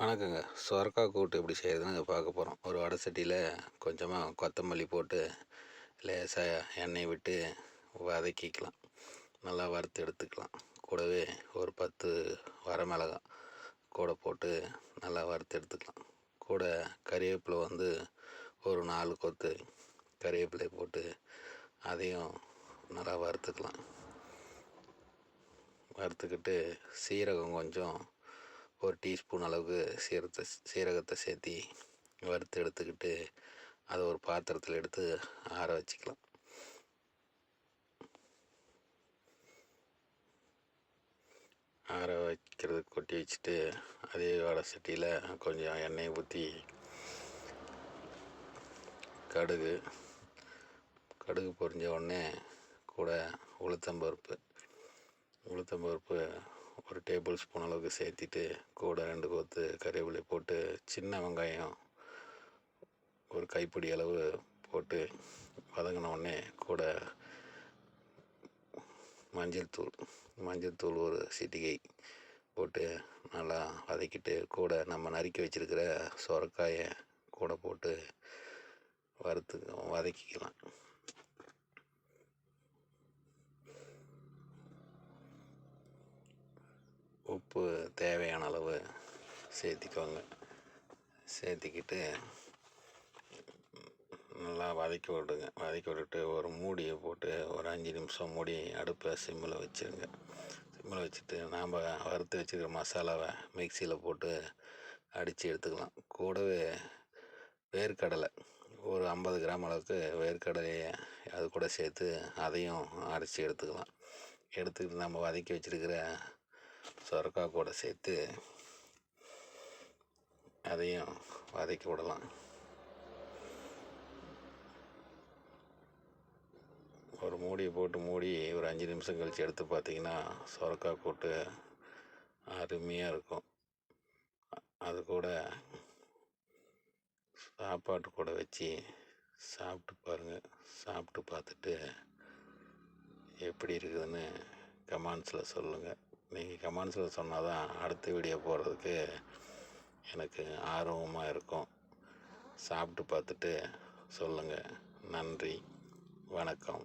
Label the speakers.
Speaker 1: வணக்கங்க. சொரக்கா கூட்டு எப்படி செய்கிறதுன்னு பார்க்க போகிறோம் ஒரு வடை சட்டியில் கொஞ்சமாக கொத்தமல்லி போட்டு லேசாக எண்ணெய் விட்டு வதக்கிக்கலாம். நல்லா வறுத்து எடுத்துக்கலாம். கூடவே ஒரு பத்து வரமிளகாய் கூட போட்டு நல்லா வறுத்து எடுத்துக்கலாம். கூட கறிவேப்பிலை வந்து ஒரு நாலு கொத்து கறிவேப்பிலை போட்டு அதையும் நல்லா வறுத்துக்கலாம். வறுத்துக்கிட்டு சீரகம் கொஞ்சம் ஒரு டீஸ்பூன் அளவுக்கு சீரகத்தை சீரகத்தை சேர்த்தி வறுத்து எடுத்துக்கிட்டு அதை ஒரு பாத்திரத்தில் எடுத்து ஆற வச்சுக்கலாம். ஆற வைக்கிறதுக்கு கொட்டி வச்சுட்டு அதே வடை சட்டியில் கொஞ்சம் எண்ணெயை ஊற்றி கடுகு கடுகு பொரிஞ்ச உடனே கூட உளுத்தம்பருப்பு உளுத்தம்பருப்பு ஒரு டேபிள் ஸ்பூன் அளவுக்கு சேர்த்திட்டு கூட ரெண்டு கொத்து கறிவேப்பிலை போட்டு சின்ன வெங்காயம் ஒரு கைப்பிடி அளவு போட்டு வதங்கின உடனே கூட மஞ்சள் தூள் மஞ்சள் தூள் ஒரு சிட்டிகை போட்டு நல்லா வதக்கிட்டு கூட நம்ம நறுக்கி வச்சுருக்கிற சொரக்காயை கூட போட்டு வறுத்து வதக்கிக்கலாம். உப்பு தேவையான அளவு சேர்த்திக்கோங்க. சேர்த்திக்கிட்டு நல்லா வதக்கி விடுங்க. வதக்கி விட்டுட்டு ஒரு மூடியை போட்டு ஒரு அஞ்சு நிமிஷம் மூடி அடுப்பை சிம்மில் வச்சுருங்க. சிம்மில் வச்சுட்டு நாம் வறுத்து வச்சுருக்கிற மசாலாவை மிக்சியில் போட்டு அடித்து எடுத்துக்கலாம். கூடவே வேர்க்கடலை. ஒரு ஐம்பது கிராம் அளவுக்கு வேர்க்கடலையை அது கூட சேர்த்து அதையும் அரைச்சி எடுத்துக்கலாம். எடுத்துக்கிட்டு நம்ம வதக்கி வச்சுருக்கிற சொரக்கா கூட சேர்த்து அதையும் வதக்கி விடலாம். ஒரு மூடியை போட்டு மூடி ஒரு அஞ்சு நிமிஷம் கழித்து எடுத்து பார்த்தீங்கன்னா சொரக்காய் கூட்டு அருமையாக இருக்கும். அது கூட சாப்பாட்டு கூட வச்சு சாப்பிட்டு பாருங்கள் சாப்பிட்டு பார்த்துட்டு எப்படி இருக்குதுன்னு கமெண்ட்ஸில் சொல்லுங்கள் நீங்கள் கமெண்ட்ஸில் சொன்னால் தான் அடுத்த வீடியோ போடுறதுக்கு எனக்கு ஆர்வமாக இருக்கும். சாப்பிட்டு பார்த்துட்டு சொல்லுங்கள் நன்றி. வணக்கம்.